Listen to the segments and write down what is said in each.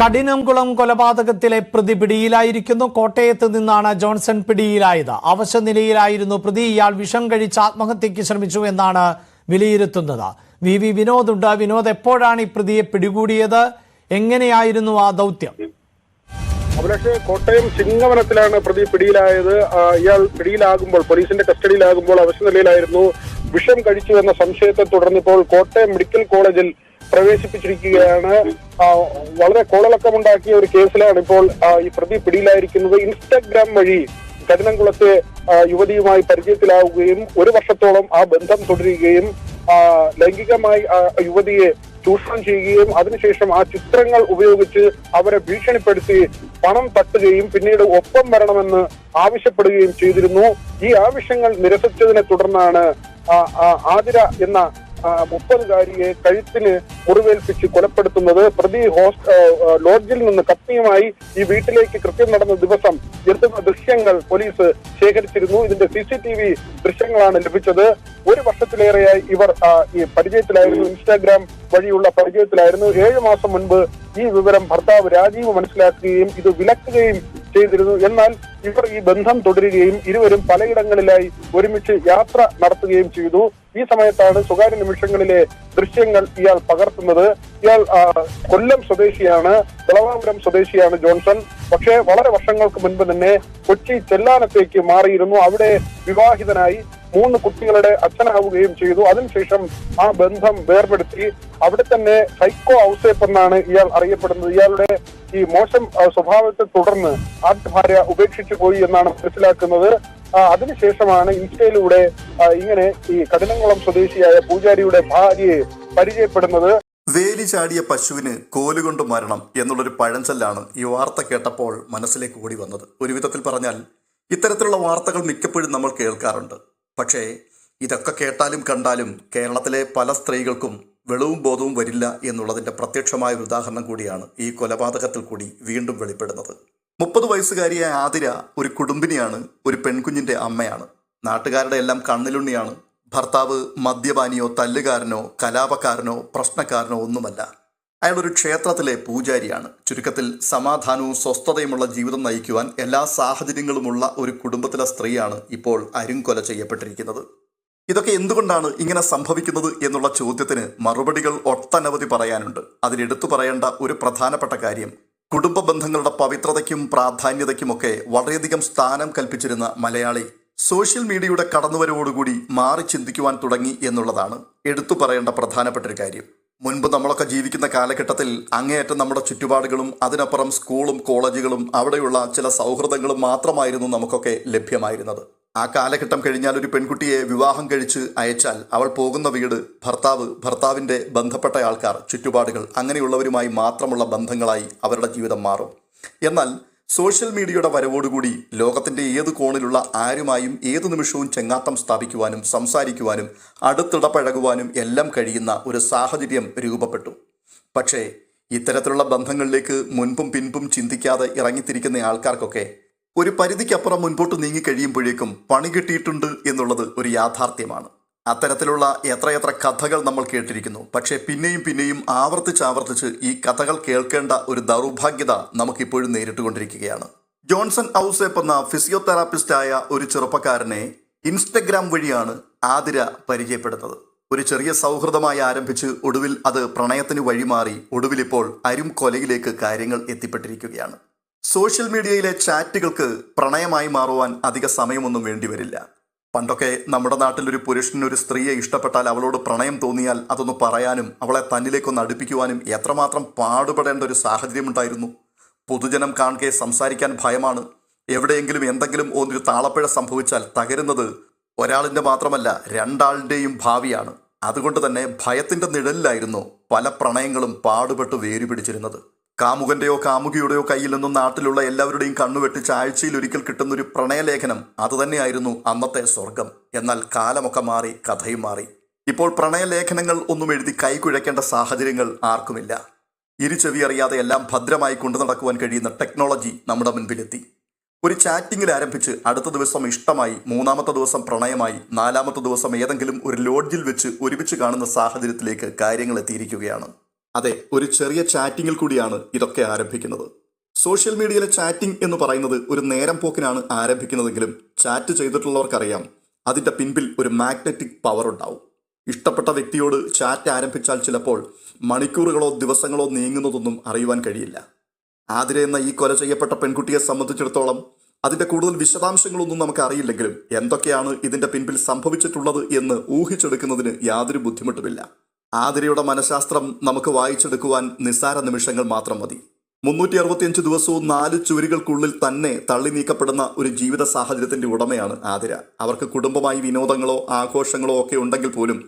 കഠിനംകുളം കൊലപാതകത്തിലെ പ്രതി പിടിയിലായിരിക്കുന്നു. കോട്ടയത്ത് നിന്നാണ് ജോൺസൺ പിടിയിലായത്. അവശനിലയിലായിരുന്നു പ്രതി. ഇയാൾ വിഷം കഴിച്ച് ആത്മഹത്യയ്ക്ക് ശ്രമിച്ചു എന്നാണ് വിലയിരുത്തുന്നത്. വി വി വിനോദ് ഉണ്ട് വിനോദ് എപ്പോഴാണ് ഈ പ്രതിയെ പിടികൂടിയത്? എങ്ങനെയായിരുന്നു ആ ദൗത്യം? അഭിലാഷ് കോട്ടയം ചിങ്ങവനത്തിലാണ് പ്രതി പിടിയിലായത്. ഇയാൾ പിടിയിലാകുമ്പോൾ പോലീസിന്റെ കസ്റ്റഡിയിലാകുമ്പോൾ അവശനിലയിലായിരുന്നു വിഷം കഴിച്ചു എന്ന സംശയത്തെ തുടർന്ന് ഇപ്പോൾ കോട്ടയം മെഡിക്കൽ കോളേജിൽ പ്രവേശിപ്പിച്ചിരിക്കുകയാണ്. വളരെ കോളലക്കമുണ്ടാക്കിയ ഒരു കേസിലാണ് ഇപ്പോൾ ഈ പ്രതി പിടിയിലായിരിക്കുന്നത്. ഇൻസ്റ്റഗ്രാം വഴി കഠിനംകുളത്തെ യുവതിയുമായി പരിചയത്തിലാവുകയും ഒരു വർഷത്തോളം ആ ബന്ധം തുടരുകയും ലൈംഗികമായി യുവതിയെ ചൂഷണം ചെയ്യുകയും അതിനുശേഷം ആ ചിത്രങ്ങൾ ഉപയോഗിച്ച് അവരെ ഭീഷണിപ്പെടുത്തി പണം തട്ടുകയും പിന്നീട് ഒപ്പം വരണമെന്ന് ആവശ്യപ്പെടുകയും ചെയ്തിരുന്നു. ഈ ആവശ്യങ്ങൾ നിരസിച്ചതിനെ തുടർന്നാണ് ആതിര എന്ന മുപ്പതുകാരിയെ കഴുത്തിന് മുറിവേൽപ്പിച്ച് കൊലപ്പെടുത്തുന്നത് പ്രതി ഹോസ്റ്റ് ലോഡ്ജിൽ നിന്ന് കത്തിയുമായി ഈ വീട്ടിലേക്ക് കൃത്യം നടന്ന ദിവസം എത്തുന്ന ദൃശ്യങ്ങൾ പോലീസ് ശേഖരിച്ചിരുന്നു. ഇതിന്റെ സി സി ടി വി ദൃശ്യങ്ങളാണ് ലഭിച്ചത്. ഒരു വർഷത്തിലേറെയായി ഇവർ ഈ പരിചയത്തിലായിരുന്നു. ഇൻസ്റ്റാഗ്രാം വഴിയുള്ള പരിചയത്തിലായിരുന്നു. ഏഴു മാസം മുൻപ് ഈ വിവരം ഭർത്താവ് രാജീവ് മനസ്സിലാക്കുകയും ഇത് വിലക്കുകയും ചെയ്തിരുന്നു. എന്നാൽ ഇവർ ഈ ബന്ധം തുടരുകയും ഇരുവരും പലയിടങ്ങളിലായി ഒരുമിച്ച് യാത്ര നടത്തുകയും ചെയ്തു. ഈ സമയത്താണ് സ്വകാര്യ നിമിഷങ്ങളിലെ ദൃശ്യങ്ങൾ ഇയാൾ പകർത്തുന്നത്. ഇയാൾ കൊല്ലം സ്വദേശിയാണ്. തിളവാപുരം സ്വദേശിയാണ് ജോൺസൺ. പക്ഷേ വളരെ വർഷങ്ങൾക്ക് മുൻപ് തന്നെ കൊച്ചി ചെല്ലാനത്തേക്ക് മാറിയിരുന്നു. അവിടെ വിവാഹിതനായി മൂന്ന് കുട്ടികളുടെ അച്ഛനാവുകയും ചെയ്തു. അതിനുശേഷം ആ ബന്ധം വേർപെടുത്തി അവിടെ തന്നെ സൈക്കോ ഔസേപ്പ് എന്നാണ് ഇയാൾ അറിയപ്പെടുന്നത്. ഇയാളുടെ ഈ മോശം സ്വഭാവത്തെ തുടർന്ന് ആദ്യ ഭാര്യ ഉപേക്ഷിച്ചു പോയി എന്നാണ് മനസ്സിലാക്കുന്നത്. അതിനുശേഷമാണ് ഇൻസ്റ്റയിലൂടെ ഇങ്ങനെ ഈ കഠിനംകുളം സ്വദേശിയായ പൂജാരിയുടെ ഭാര്യയെ പരിചയപ്പെടുന്നത്. വേലി ചാടിയ പശുവിന് കോലുകൊണ്ട് മരണം എന്നുള്ളൊരു പഴഞ്ചൊല്ലാണ് ഈ വാർത്ത കേട്ടപ്പോൾ മനസ്സിലേക്ക് ഓടി വന്നത്. ഒരു വിധത്തിൽ പറഞ്ഞാൽ ഇത്തരത്തിലുള്ള വാർത്തകൾ മിക്കപ്പോഴും നമ്മൾ കേൾക്കാറുണ്ട്. പക്ഷേ ഇതൊക്കെ കേട്ടാലും കണ്ടാലും കേരളത്തിലെ പല സ്ത്രീകൾക്കും വെളവും ബോധവും വരില്ല എന്നുള്ളതിന്റെ പ്രത്യക്ഷമായ ഒരു ഉദാഹരണം കൂടിയാണ് ഈ കൊലപാതകത്തിൽ കൂടി വീണ്ടും വെളിപ്പെടുന്നത്. മുപ്പത് വയസ്സുകാരിയായ ആതിര ഒരു കുടുംബിനിയാണ് ഒരു പെൺകുഞ്ഞിന്റെ അമ്മയാണ്. നാട്ടുകാരുടെ എല്ലാം കണ്ണിലുണ്ണിയാണ്. ഭർത്താവ് മദ്യപാനിയോ തല്ലുകാരനോ കലാപക്കാരനോ പ്രശ്നക്കാരനോ ഒന്നുമല്ല. അയാൾ ഒരു ക്ഷേത്രത്തിലെ പൂജാരിയാണ്. ചുരുക്കത്തിൽ സമാധാനവും സ്വസ്ഥതയുമുള്ള ജീവിതം നയിക്കുവാൻ എല്ലാ സാഹചര്യങ്ങളുമുള്ള ഒരു കുടുംബത്തിലെ സ്ത്രീയാണ് ഇപ്പോൾ അരുംകൊല ചെയ്യപ്പെട്ടിരിക്കുന്നത്. ഇതൊക്കെ എന്തുകൊണ്ടാണ് ഇങ്ങനെ സംഭവിക്കുന്നത് എന്നുള്ള ചോദ്യത്തിന് മറുപടികൾ ഒട്ടനവധി പറയാനുണ്ട്. അതിലെടുത്തു പറയേണ്ട ഒരു പ്രധാനപ്പെട്ട കാര്യം കുടുംബ ബന്ധങ്ങളുടെ പവിത്രതയ്ക്കും പ്രാധാന്യതയ്ക്കുമൊക്കെ വളരെയധികം സ്ഥാനം കൽപ്പിച്ചിരുന്ന മലയാളി സോഷ്യൽ മീഡിയയുടെ കടന്നുവരവോടുകൂടി മാറി ചിന്തിക്കുവാൻ തുടങ്ങി എന്നുള്ളതാണ്. എടുത്തു പറയേണ്ട പ്രധാനപ്പെട്ട ഒരു കാര്യം മുൻപ് നമ്മളൊക്കെ ജീവിക്കുന്ന കാലഘട്ടത്തിൽ അങ്ങേയറ്റം നമ്മുടെ ചുറ്റുപാടുകളും അതിനപ്പുറം സ്കൂളും കോളേജുകളും അവിടെയുള്ള ചില സൗഹൃദങ്ങളും മാത്രമായിരുന്നു നമുക്കൊക്കെ ലഭ്യമായിരുന്നത്. ആ കാലഘട്ടം കഴിഞ്ഞാൽ ഒരു പെൺകുട്ടിയെ വിവാഹം കഴിച്ച് അയച്ചാൽ അവൾ പോകുന്ന വീട് ഭർത്താവ് ഭർത്താവിന്റെ ബന്ധപ്പെട്ട ആൾക്കാർ ചുറ്റുപാടുകൾ അങ്ങനെയുള്ളവരുമായി മാത്രമുള്ള ബന്ധങ്ങളായി അവരുടെ ജീവിതം മാറും. എന്നാൽ സോഷ്യൽ മീഡിയയുടെ വരവോടുകൂടി ലോകത്തിന്റെ ഏത് കോണിലുള്ള ആരുമായും ഏത് നിമിഷവും ചെങ്ങാത്തം സ്ഥാപിക്കുവാനും സംസാരിക്കുവാനും അടുത്തിടപഴകുവാനും എല്ലാം കഴിയുന്ന ഒരു സാഹചര്യം രൂപപ്പെട്ടു. പക്ഷേ ഇത്തരത്തിലുള്ള ബന്ധങ്ങളിലേക്ക് മുൻപും പിൻപും ചിന്തിക്കാതെ ഇറങ്ങിത്തിരിക്കുന്ന ആൾക്കാർക്കൊക്കെ ഒരു പരിധിക്കപ്പുറം മുൻപോട്ട് നീങ്ങിക്കഴിയുമ്പോഴേക്കും പണി കിട്ടിയിട്ടുണ്ട് എന്നുള്ളത് ഒരു യാഥാർത്ഥ്യമാണ്. അത്തരത്തിലുള്ള എത്രയെത്ര കഥകൾ നമ്മൾ കേട്ടിരിക്കുന്നു. പക്ഷേ പിന്നെയും പിന്നെയും ആവർത്തിച്ച് ഈ കഥകൾ കേൾക്കേണ്ട ഒരു ദൗർഭാഗ്യത നമുക്കിപ്പോഴും നേരിട്ടുകൊണ്ടിരിക്കുകയാണ്. ജോൺസൺ ഔസേപ്പ് എന്ന ഫിസിയോതെറാപ്പിസ്റ്റായ ഒരു ചെറുപ്പക്കാരനെ ഇൻസ്റ്റഗ്രാം വഴിയാണ് ആതിര പരിചയപ്പെടുന്നത്. ഒരു ചെറിയ സൗഹൃദമായി ആരംഭിച്ച് ഒടുവിൽ അത് പ്രണയത്തിന് വഴിമാറി ഒടുവിൽ ഇപ്പോൾ അരും കൊലയിലേക്ക് കാര്യങ്ങൾ എത്തിപ്പെട്ടിരിക്കുകയാണ്. സോഷ്യൽ മീഡിയയിലെ ചാറ്റുകൾക്ക് പ്രണയമായി മാറുവാൻ അധിക സമയമൊന്നും വേണ്ടിവരില്ല പണ്ടൊക്കെ നമ്മുടെ നാട്ടിലൊരു പുരുഷന് ഒരു സ്ത്രീയെ ഇഷ്ടപ്പെട്ടാൽ അവളോട് പ്രണയം തോന്നിയാൽ അതൊന്ന് പറയാനും അവളെ തന്നിലേക്കൊന്ന് അടുപ്പിക്കുവാനും എത്രമാത്രം പാടുപെടേണ്ട ഒരു സാഹചര്യമുണ്ടായിരുന്നു. പൊതുജനം കാണുകയെ സംസാരിക്കാൻ ഭയമാണ്. എവിടെയെങ്കിലും എന്തെങ്കിലും ഒന്നൊരു താളപ്പിഴ സംഭവിച്ചാൽ തകരുന്നത് ഒരാളിന്റെ മാത്രമല്ല രണ്ടാളുടെയും ഭാവിയാണ്. അതുകൊണ്ട് തന്നെ ഭയത്തിന്റെ നിഴലിലായിരുന്നു പല പ്രണയങ്ങളും പാടുപെട്ട് വേരുപിടിച്ചിരുന്നത്. കാമുകന്റെയോ കാമുകിയുടെയോ കയ്യിൽ നിന്നും നാട്ടിലുള്ള എല്ലാവരുടെയും കണ്ണുവെട്ടിച്ച് ആഴ്ചയിൽ ഒരിക്കൽ കിട്ടുന്ന ഒരു പ്രണയലേഖനം അതുതന്നെയായിരുന്നു അന്നത്തെ സ്വർഗം. എന്നാൽ കാലമൊക്കെ മാറി കഥയും മാറി. ഇപ്പോൾ പ്രണയലേഖനങ്ങൾ ഒന്നും എഴുതി കൈകുഴയ്ക്കേണ്ട സാഹചര്യങ്ങൾ ആർക്കുമില്ല. ഇരുചെവി അറിയാതെ എല്ലാം ഭദ്രമായി കൊണ്ടു നടക്കുവാൻ കഴിയുന്ന ടെക്നോളജി നമ്മുടെ മുൻപിലെത്തി. ഒരു ചാറ്റിങ്ങിൽ ആരംഭിച്ച് അടുത്ത ദിവസം ഇഷ്ടമായി മൂന്നാമത്തെ ദിവസം പ്രണയമായി നാലാമത്തെ ദിവസം ഏതെങ്കിലും ഒരു ലോഡ്ജിൽ വെച്ച് ഒരുമിച്ച് കാണുന്ന സാഹചര്യത്തിലേക്ക് കാര്യങ്ങൾ എത്തിയിരിക്കുകയാണ്. അതെ ഒരു ചെറിയ ചാറ്റിങ്ങിൽ കൂടിയാണ് ഇതൊക്കെ ആരംഭിക്കുന്നത്. സോഷ്യൽ മീഡിയയിലെ ചാറ്റിംഗ് എന്ന് പറയുന്നത് ഒരു നേരം പോക്കിനാണ് ആരംഭിക്കുന്നതെങ്കിലും ചാറ്റ് ചെയ്തിട്ടുള്ളവർക്കറിയാം അതിന്റെ പിൻപിൽ ഒരു മാഗ്നറ്റിക് പവർ ഉണ്ടാവും. ഇഷ്ടപ്പെട്ട വ്യക്തിയോട് ചാറ്റ് ആരംഭിച്ചാൽ ചിലപ്പോൾ മണിക്കൂറുകളോ ദിവസങ്ങളോ നീങ്ങുന്നതൊന്നും അറിയുവാൻ കഴിയില്ല. ആതിര എന്ന ഈ കൊല ചെയ്യപ്പെട്ട പെൺകുട്ടിയെ സംബന്ധിച്ചിടത്തോളം അതിന്റെ കൂടുതൽ വിശദാംശങ്ങളൊന്നും നമുക്ക് അറിയില്ലെങ്കിലും എന്തൊക്കെയാണ് ഇതിന്റെ പിൻപിൽ സംഭവിച്ചിട്ടുള്ളത് എന്ന് ഊഹിച്ചെടുക്കുന്നതിന് യാതൊരു ബുദ്ധിമുട്ടുമില്ല. ആതിരയുടെ മനഃശാസ്ത്രം നമുക്ക് വായിച്ചെടുക്കുവാൻ നിസ്സാര നിമിഷങ്ങൾ മാത്രം മതി. മുന്നൂറ്റി അറുപത്തിയഞ്ച് ദിവസവും നാല് ചുവരുകൾക്കുള്ളിൽ തന്നെ തള്ളി നീക്കപ്പെടുന്ന ഒരു ജീവിത സാഹചര്യത്തിന്റെ ഉടമയാണ് ആതിര. അവർക്ക് കുടുംബമായി വിനോദങ്ങളോ ആഘോഷങ്ങളോ ഒക്കെ ഉണ്ടെങ്കിൽ പോലും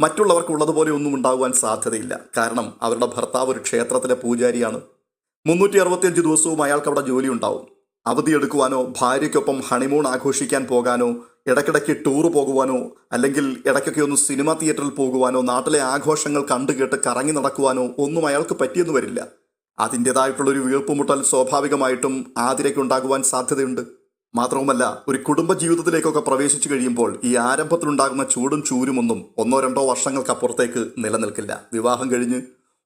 മറ്റുള്ളവർക്ക് ഉള്ളതുപോലെ ഒന്നും ഉണ്ടാകുവാൻ സാധ്യതയില്ല. കാരണം അവരുടെ ഭർത്താവ് ഒരു ക്ഷേത്രത്തിലെ പൂജാരിയാണ്. മുന്നൂറ്റി അറുപത്തിയഞ്ച് ദിവസവും അയാൾക്ക് അവിടെ ജോലി ഉണ്ടാവും അവധിയെടുക്കുവാനോ ഭാര്യയ്ക്കൊപ്പം ഹണിമൂൺ ആഘോഷിക്കാൻ പോകാനോ ഇടയ്ക്കിടയ്ക്ക് ടൂർ പോകുവാനോ അല്ലെങ്കിൽ ഇടയ്ക്കൊക്കെ ഒന്ന് സിനിമ തിയേറ്ററിൽ പോകുവാനോ നാട്ടിലെ ആഘോഷങ്ങൾ കണ്ടു കേട്ട് കറങ്ങി നടക്കുവാനോ ഒന്നും അയാൾക്ക് പറ്റിയെന്ന് വരില്ല. അതിന്റെതായിട്ടുള്ളൊരു വീർപ്പുമുട്ടൽ സ്വാഭാവികമായിട്ടും ആതിരയ്ക്കുണ്ടാകുവാൻ സാധ്യതയുണ്ട്. മാത്രവുമല്ല ഒരു കുടുംബ ജീവിതത്തിലേക്കൊക്കെ പ്രവേശിച്ചു കഴിയുമ്പോൾ ഈ ആരംഭത്തിലുണ്ടാകുന്ന ചൂടും ചൂരുമൊന്നും ഒന്നോ രണ്ടോ വർഷങ്ങൾക്കപ്പുറത്തേക്ക് നിലനിൽക്കില്ല. വിവാഹം കഴിഞ്ഞ്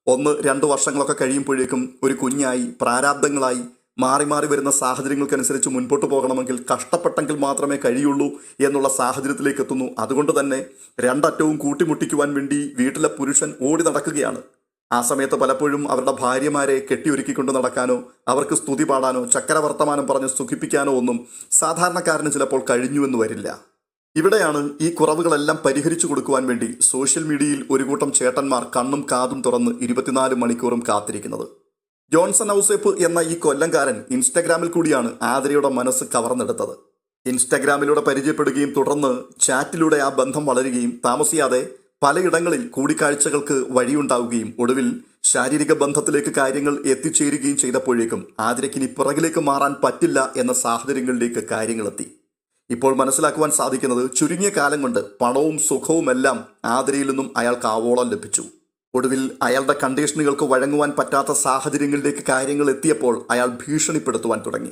ഒന്ന് രണ്ട് വർഷങ്ങളൊക്കെ കഴിയുമ്പോഴേക്കും ഒരു കുഞ്ഞായി പ്രാരാബ്ദങ്ങളായി മാറി മാറി വരുന്ന സാഹചര്യങ്ങൾക്കനുസരിച്ച് മുൻപോട്ട് പോകണമെങ്കിൽ കഷ്ടപ്പെട്ടെങ്കിൽ മാത്രമേ കഴിയുള്ളൂ എന്നുള്ള സാഹചര്യത്തിലേക്ക് എത്തുന്നു. അതുകൊണ്ട് തന്നെ രണ്ടറ്റവും കൂട്ടിമുട്ടിക്കുവാൻ വേണ്ടി വീട്ടിലെ പുരുഷൻ ഓടി നടക്കുകയാണ്. ആ സമയത്ത് പലപ്പോഴും അവരുടെ ഭാര്യമാരെ കെട്ടിയൊരുക്കിക്കൊണ്ട് നടക്കാനോ അവർക്ക് സ്തുതി പാടാനോ ചക്കരവർത്തമാനം പറഞ്ഞ് സുഖിപ്പിക്കാനോ ഒന്നും സാധാരണക്കാരന് ചിലപ്പോൾ കഴിഞ്ഞു എന്ന് വരില്ല. ഇവിടെയാണ് ഈ കുറവുകളെല്ലാം പരിഹരിച്ചു കൊടുക്കുവാൻ വേണ്ടി സോഷ്യൽ മീഡിയയിൽ ഒരു കൂട്ടം ചേട്ടന്മാർ കണ്ണും കാതും തുറന്ന് ഇരുപത്തിനാല് മണിക്കൂറും കാത്തിരിക്കുന്നത്. ജോൺസൺ ഔസേപ്പ് എന്ന ഈ കൊല്ലംകാരൻ ഇൻസ്റ്റഗ്രാമിൽ കൂടിയാണ് ആതിരയുടെ മനസ്സ് കവർന്നെടുത്തത്. ഇൻസ്റ്റഗ്രാമിലൂടെ പരിചയപ്പെടുകയും തുടർന്ന് ചാറ്റിലൂടെ ആ ബന്ധം വളരുകയും താമസിയാതെ പലയിടങ്ങളിൽ കൂടിക്കാഴ്ചകൾക്ക് വഴിയുണ്ടാവുകയും ഒടുവിൽ ശാരീരിക ബന്ധത്തിലേക്ക് കാര്യങ്ങൾ എത്തിച്ചേരുകയും ചെയ്തപ്പോഴേക്കും ആതിരയ്ക്കിനി പിറകിലേക്ക് മാറാൻ പറ്റില്ല എന്ന സാഹചര്യങ്ങളിലേക്ക് കാര്യങ്ങളെത്തി. ഇപ്പോൾ മനസ്സിലാക്കുവാൻ സാധിക്കുന്നത് ചുരുങ്ങിയ കാലം കൊണ്ട് പണവും സുഖവുമെല്ലാം ആതിരയിൽ നിന്നും അയാൾക്ക് ആവോളം ലഭിച്ചു. ഒടുവിൽ അയാളുടെ കണ്ടീഷനുകൾക്ക് വഴങ്ങുവാൻ പറ്റാത്ത സാഹചര്യങ്ങളിലേക്ക് കാര്യങ്ങൾ എത്തിയപ്പോൾ അയാൾ ഭീഷണിപ്പെടുത്തുവാൻ തുടങ്ങി.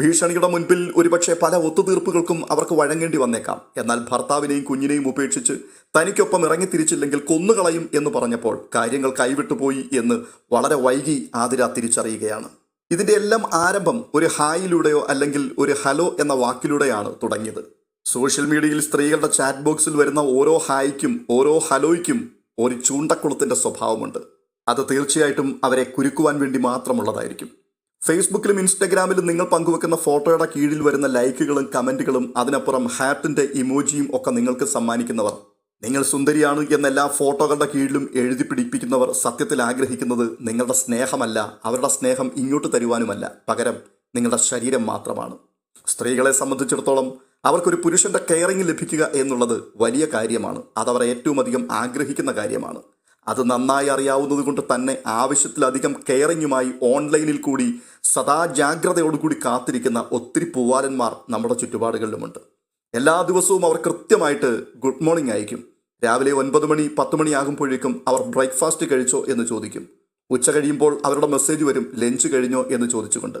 ഭീഷണിയുടെ മുൻപിൽ ഒരുപക്ഷെ പല ഒത്തുതീർപ്പുകൾക്കും അവർക്ക് വഴങ്ങേണ്ടി വന്നേക്കാം. എന്നാൽ ഭർത്താവിനെയും കുഞ്ഞിനെയും ഉപേക്ഷിച്ച് തനിക്കൊപ്പം ഇറങ്ങിത്തിരിച്ചില്ലെങ്കിൽ കൊന്നുകളയും എന്ന് പറഞ്ഞപ്പോൾ കാര്യങ്ങൾ കൈവിട്ടുപോയി എന്ന് വളരെ വൈകി ആതിര തിരിച്ചറിയുകയാണ്. ഇതിന്റെ എല്ലാം ആരംഭം ഒരു ഹായിലൂടെയോ അല്ലെങ്കിൽ ഒരു ഹലോ എന്ന വാക്കിലൂടെയാണ് തുടങ്ങിയത്. സോഷ്യൽ മീഡിയയിൽ സ്ത്രീകളുടെ ചാറ്റ് ബോക്സിൽ വരുന്ന ഓരോ ഹായ്ക്കും ഓരോ ഹലോയ്ക്കും ഒരു ചൂണ്ടക്കുളത്തിന്റെ സ്വഭാവമുണ്ട്. അത് തീർച്ചയായിട്ടും അവരെ കുരുക്കുവാൻ വേണ്ടി മാത്രമുള്ളതായിരിക്കും. ഫേസ്ബുക്കിലും ഇൻസ്റ്റഗ്രാമിലും നിങ്ങൾ പങ്കുവെക്കുന്ന ഫോട്ടോയുടെ കീഴിൽ വരുന്ന ലൈക്കുകളും കമന്റുകളും അതിനപ്പുറം ഹാർട്ടിന്റെ ഇമോജിയും ഒക്കെ നിങ്ങൾക്ക് സമ്മാനിക്കുന്നവർ. നിങ്ങൾ സുന്ദരിയാണ് എന്നെല്ലാ ഫോട്ടോകളുടെ കീഴിലും എഴുതി പിടിപ്പിക്കുന്നവർ സത്യത്തിൽ ആഗ്രഹിക്കുന്നത് നിങ്ങളുടെ സ്നേഹമല്ല അവരുടെ സ്നേഹം ഇങ്ങോട്ട് തരുവാനുമല്ല. പകരം നിങ്ങളുടെ ശരീരം മാത്രമാണ്. സ്ത്രീകളെ സംബന്ധിച്ചിടത്തോളം അവർക്കൊരു പുരുഷന്റെ കെയറിങ് ലഭിക്കുക എന്നുള്ളത് വലിയ കാര്യമാണ്. അതവർ ഏറ്റവും അധികം ആഗ്രഹിക്കുന്ന കാര്യമാണ്. അത് നന്നായി അറിയാവുന്നത് കൊണ്ട് തന്നെ ആവശ്യത്തിലധികം കെയറിങ്ങുമായി ഓൺലൈനിൽ കൂടി സദാ ജാഗ്രതയോടുകൂടി കാത്തിരിക്കുന്ന ഒത്തിരി പൂവാലന്മാർ നമ്മുടെ ചുറ്റുപാടുകളിലുമുണ്ട്. എല്ലാ ദിവസവും അവർ കൃത്യമായിട്ട് ഗുഡ് മോർണിംഗ് അയക്കും. രാവിലെ ഒൻപത് മണി പത്ത് മണിയാകുമ്പോഴേക്കും അവർ ബ്രേക്ക്ഫാസ്റ്റ് കഴിച്ചോ എന്ന് ചോദിക്കും. ഉച്ച കഴിയുമ്പോൾ അവരുടെ മെസ്സേജ് വരും ലഞ്ച് കഴിഞ്ഞോ? എന്ന് ചോദിച്ചുകൊണ്ട്.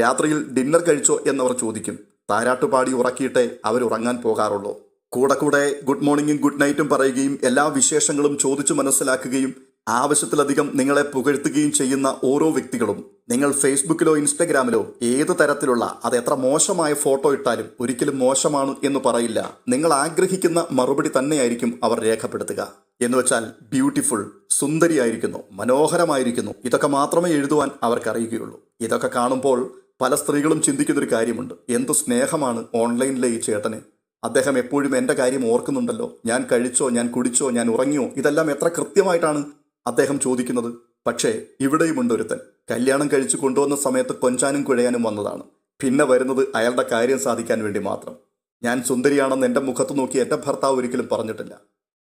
രാത്രിയിൽ ഡിന്നർ കഴിച്ചോ എന്നവർ ചോദിക്കും. താരാട്ടുപാടി ഉറക്കിയിട്ടേ അവർ ഉറങ്ങാൻ പോകാറുള്ളൂ. കൂടെ കൂടെ ഗുഡ് മോർണിംഗും ഗുഡ് നൈറ്റും പറയുകയും എല്ലാ വിശേഷങ്ങളും ചോദിച്ചു മനസ്സിലാക്കുകയും ആവശ്യത്തിലധികം നിങ്ങളെ പുകഴ്ത്തുകയും ചെയ്യുന്ന ഓരോ വ്യക്തികളും നിങ്ങൾ ഫേസ്ബുക്കിലോ ഇൻസ്റ്റഗ്രാമിലോ ഏത് തരത്തിലുള്ള അത് എത്ര മോശമായ ഫോട്ടോ ഇട്ടാലും ഒരിക്കലും മോശമാണ് എന്ന് പറയില്ല. നിങ്ങൾ ആഗ്രഹിക്കുന്ന മറുപടി തന്നെയായിരിക്കും അവർ രേഖപ്പെടുത്തുക. എന്ന് വെച്ചാൽ ബ്യൂട്ടിഫുൾ സുന്ദരിയായിരിക്കുന്നു മനോഹരമായിരിക്കുന്നു. ഇതൊക്കെ മാത്രമേ എഴുതുവാൻ അവർക്കറിയുകയുള്ളൂ ഇതൊക്കെ കാണുമ്പോൾ പല സ്ത്രീകളും ചിന്തിക്കുന്നൊരു കാര്യമുണ്ട്. എന്തു സ്നേഹമാണ് ഓൺലൈനിലെ ഈ ചേട്ടന്? അദ്ദേഹം എപ്പോഴും എന്റെ കാര്യം ഓർക്കുന്നുണ്ടല്ലോ. ഞാൻ കഴിച്ചോ ഞാൻ കുടിച്ചോ ഞാൻ ഉറങ്ങിയോ? ഇതെല്ലാം എത്ര കൃത്യമായിട്ടാണ് അദ്ദേഹം ചോദിക്കുന്നത്? പക്ഷേ ഇവിടെയുമുണ്ട് ഒരുത്തൻ. കല്യാണം കഴിച്ചു കൊണ്ടുവന്ന സമയത്ത് കൊഞ്ചാനും കുഴയാനും വന്നതാണ്. പിന്നെ വരുന്നത് അയാളുടെ കാര്യം സാധിക്കാൻ വേണ്ടി മാത്രം. ഞാൻ സുന്ദരിയാണെന്ന് എന്റെ മുഖത്ത് നോക്കി എന്റെ ഭർത്താവ് ഒരിക്കലും പറഞ്ഞിട്ടില്ല.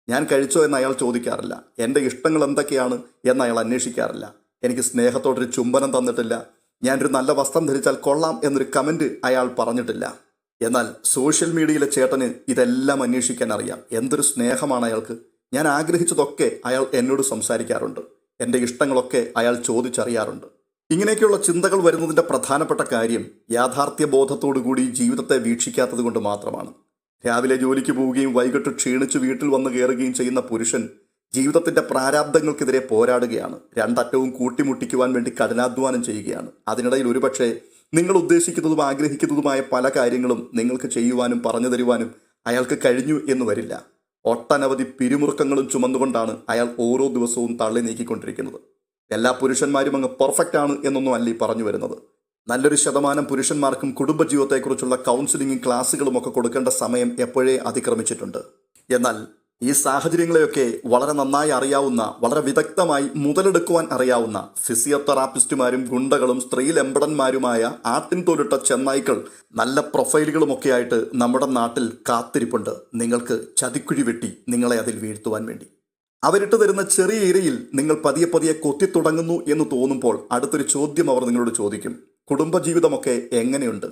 ഞാൻ കഴിച്ചോ എന്ന് അയാൾ ചോദിക്കാറില്ല. എന്റെ ഇഷ്ടങ്ങൾ എന്തൊക്കെയാണ് എന്ന് അയാൾ അന്വേഷിക്കാറില്ല. എനിക്ക് സ്നേഹത്തോടൊരു ചുംബനം തന്നിട്ടില്ല. ഞാനൊരു നല്ല വസ്ത്രം ധരിച്ചാൽ കൊള്ളാം എന്നൊരു കമന്റ് അയാൾ പറഞ്ഞിട്ടില്ല. എന്നാൽ സോഷ്യൽ മീഡിയയിലെ ചേട്ടന് ഇതെല്ലാം അന്വേഷിക്കാൻ അറിയാം. എന്തൊരു സ്നേഹമാണ് അയാൾക്ക്. ഞാൻ ആഗ്രഹിച്ചതൊക്കെ അയാൾ എന്നോട് സംസാരിക്കാറുണ്ട്. എന്റെ ഇഷ്ടങ്ങളൊക്കെ അയാൾ ചോദിച്ചറിയാറുണ്ട്. ഇങ്ങനെയൊക്കെയുള്ള ചിന്തകൾ വരുന്നതിന്റെ പ്രധാനപ്പെട്ട കാര്യം യാഥാർത്ഥ്യ ബോധത്തോടുകൂടി ജീവിതത്തെ വീക്ഷിക്കാത്തത് കൊണ്ട് മാത്രമാണ്. രാവിലെ ജോലിക്ക് പോവുകയും വൈകിട്ട് ക്ഷീണിച്ച് വീട്ടിൽ വന്ന് കയറുകയും ചെയ്യുന്ന പുരുഷൻ ജീവിതത്തിന്റെ പ്രാരാബ്ദങ്ങൾക്കെതിരെ പോരാടുകയാണ്. രണ്ടറ്റവും കൂട്ടിമുട്ടിക്കുവാൻ വേണ്ടി കഠിനാധ്വാനം ചെയ്യുകയാണ്. അതിനിടയിൽ ഒരുപക്ഷെ നിങ്ങൾ ഉദ്ദേശിക്കുന്നതും ആഗ്രഹിക്കുന്നതുമായ പല കാര്യങ്ങളും നിങ്ങൾക്ക് ചെയ്യുവാനും പറഞ്ഞു തരുവാനും അയാൾക്ക് കഴിഞ്ഞു എന്ന് വരില്ല. ഒട്ടനവധി പിരിമുറുക്കങ്ങളും ചുമന്നുകൊണ്ടാണ് അയാൾ ഓരോ ദിവസവും തള്ളി നീക്കിക്കൊണ്ടിരിക്കുന്നത്. എല്ലാ പുരുഷന്മാരും അങ്ങ് പെർഫെക്റ്റ് ആണ് എന്നൊന്നും അല്ലി പറഞ്ഞു വരുന്നത്. നല്ലൊരു ശതമാനം പുരുഷന്മാർക്കും കുടുംബജീവിതത്തെക്കുറിച്ചുള്ള കൗൺസിലിംഗും ക്ലാസ്സുകളും ഒക്കെ കൊടുക്കേണ്ട സമയം എപ്പോഴേ അതിക്രമിച്ചിട്ടുണ്ട്. എന്നാൽ ഈ സാഹചര്യങ്ങളെയൊക്കെ വളരെ നന്നായി അറിയാവുന്ന വളരെ വിദഗ്ധമായി മുതലെടുക്കുവാൻ അറിയാവുന്ന ഫിസിയോതെറാപ്പിസ്റ്റുമാരും ഗുണ്ടകളും സ്ത്രീലെമ്പടന്മാരുമായ ആട്ടിൻ തോലിട്ട ചെന്നായ്ക്കൾ നല്ല പ്രൊഫൈലുകളുമൊക്കെ ആയിട്ട് നമ്മുടെ നാട്ടിൽ കാത്തിരിപ്പുണ്ട്. നിങ്ങൾക്ക് ചതിക്കുഴി വെട്ടി നിങ്ങളെ അതിൽ വീഴ്ത്തുവാൻ വേണ്ടി. അവരിട്ട് തരുന്ന ചെറിയ ഇരയിൽ നിങ്ങൾ പതിയെ പതിയെ കൊത്തി തുടങ്ങുന്നു എന്ന് തോന്നുമ്പോൾ അടുത്തൊരു ചോദ്യം അവർ നിങ്ങളോട് ചോദിക്കും. കുടുംബജീവിതമൊക്കെ എങ്ങനെയുണ്ട്?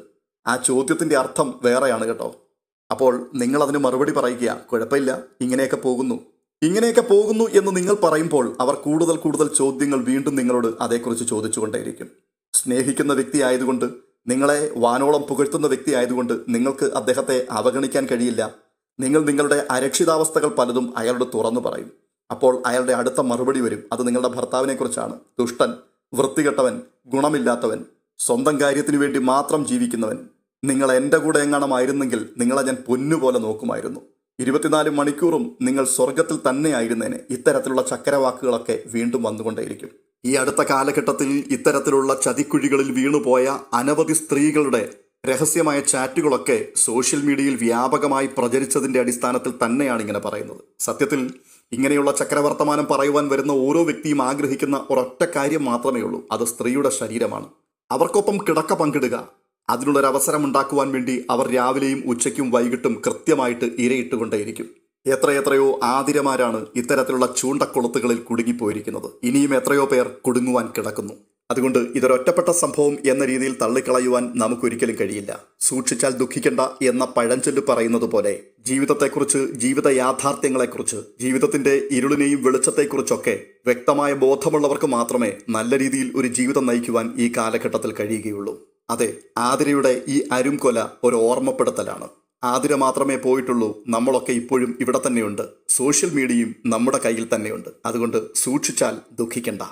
ആ ചോദ്യത്തിന്റെ അർത്ഥം വേറെയാണ് കേട്ടോ. അപ്പോൾ നിങ്ങൾ അതിന് മറുപടി പറയുക കുഴപ്പമില്ല ഇങ്ങനെയൊക്കെ പോകുന്നു. ഇങ്ങനെയൊക്കെ പോകുന്നു എന്ന് നിങ്ങൾ പറയുമ്പോൾ അവർ കൂടുതൽ കൂടുതൽ ചോദ്യങ്ങൾ വീണ്ടും നിങ്ങളോട് അതേക്കുറിച്ച് ചോദിച്ചുകൊണ്ടേയിരിക്കും. സ്നേഹിക്കുന്ന വ്യക്തി ആയതുകൊണ്ട് നിങ്ങളെ വാനോളം പുകഴ്ത്തുന്ന വ്യക്തി ആയതുകൊണ്ട് നിങ്ങൾക്ക് അദ്ദേഹത്തെ അവഗണിക്കാൻ കഴിയില്ല. നിങ്ങൾ നിങ്ങളുടെ അരക്ഷിതാവസ്ഥകൾ പലതും അയാളോട് തുറന്നു പറയും. അപ്പോൾ അയാളുടെ അടുത്ത മറുപടി വരും. അത് നിങ്ങളുടെ ഭർത്താവിനെക്കുറിച്ചാണ്. ദുഷ്ടൻ വൃത്തികെട്ടവൻ ഗുണമില്ലാത്തവൻ സ്വന്തം കാര്യത്തിനു വേണ്ടി മാത്രം ജീവിക്കുന്നവൻ. നിങ്ങൾ എന്റെ കൂടെ എങ്ങാണമായിരുന്നെങ്കിൽ നിങ്ങളെ ഞാൻ പൊന്നുപോലെ നോക്കുമായിരുന്നു. ഇരുപത്തിനാല് മണിക്കൂറും നിങ്ങൾ സ്വർഗത്തിൽ തന്നെ ആയിരുന്നേനെ ഇത്തരത്തിലുള്ള ചക്കരവാക്കുകളൊക്കെ വീണ്ടും വന്നുകൊണ്ടേയിരിക്കും. ഈ അടുത്ത കാലഘട്ടത്തിൽ ഇത്തരത്തിലുള്ള ചതിക്കുഴികളിൽ വീണുപോയ അനവധി സ്ത്രീകളുടെ രഹസ്യമായ ചാറ്റുകളൊക്കെ സോഷ്യൽ മീഡിയയിൽ വ്യാപകമായി പ്രചരിച്ചതിന്റെ അടിസ്ഥാനത്തിൽ തന്നെയാണ് ഇങ്ങനെ പറയുന്നത്. സത്യത്തിൽ ഇങ്ങനെയുള്ള ചക്രവർത്തമാനം പറയുവാൻ വരുന്ന ഓരോ വ്യക്തിയും ആഗ്രഹിക്കുന്ന ഒരൊറ്റ കാര്യം മാത്രമേ ഉള്ളൂ അത് സ്ത്രീയുടെ ശരീരമാണ്. അവർക്കൊപ്പം കിടക്ക പങ്കിടുക. അതിനുള്ളൊരു അവസരം ഉണ്ടാക്കുവാൻ വേണ്ടി അവർ രാവിലെയും ഉച്ചയ്ക്കും വൈകിട്ടും കൃത്യമായിട്ട് ഇരയിട്ടുകൊണ്ടേയിരിക്കും. എത്രയെത്രയോ ആതിരമാരാണ് ഇത്തരത്തിലുള്ള ചൂണ്ടക്കുളത്തുകളിൽ കുടുങ്ങിപ്പോയിരിക്കുന്നത്. ഇനിയും എത്രയോ പേർ കുടുങ്ങുവാൻ കിടക്കുന്നു. അതുകൊണ്ട് ഇതൊരൊറ്റപ്പെട്ട സംഭവം എന്ന രീതിയിൽ തള്ളിക്കളയുവാൻ നമുക്കൊരിക്കലും കഴിയില്ല. സൂക്ഷിച്ചാൽ ദുഃഖിക്കേണ്ട എന്ന പഴഞ്ചൊല്ല് പറയുന്നത് പോലെ ജീവിതത്തെക്കുറിച്ച് ജീവിത യാഥാർത്ഥ്യങ്ങളെക്കുറിച്ച് ജീവിതത്തിന്റെ ഇരുളിനെയും വെളിച്ചത്തെക്കുറിച്ചൊക്കെ വ്യക്തമായ ബോധമുള്ളവർക്ക് മാത്രമേ നല്ല രീതിയിൽ ഒരു ജീവിതം നയിക്കുവാൻ ഈ കാലഘട്ടത്തിൽ കഴിയുകയുള്ളൂ. അതെ ആതിരയുടെ ഈ അരുംകൊല ഒരു ഓർമ്മപ്പെടുത്തലാണ്. ആതിര മാത്രമേ പോയിട്ടുള്ളൂ നമ്മളൊക്കെ ഇപ്പോഴും ഇവിടെ തന്നെയുണ്ട്. സോഷ്യൽ മീഡിയയും നമ്മുടെ കയ്യിൽ തന്നെയുണ്ട്. അതുകൊണ്ട് സൂക്ഷിച്ചാൽ ദുഃഖിക്കണ്ട.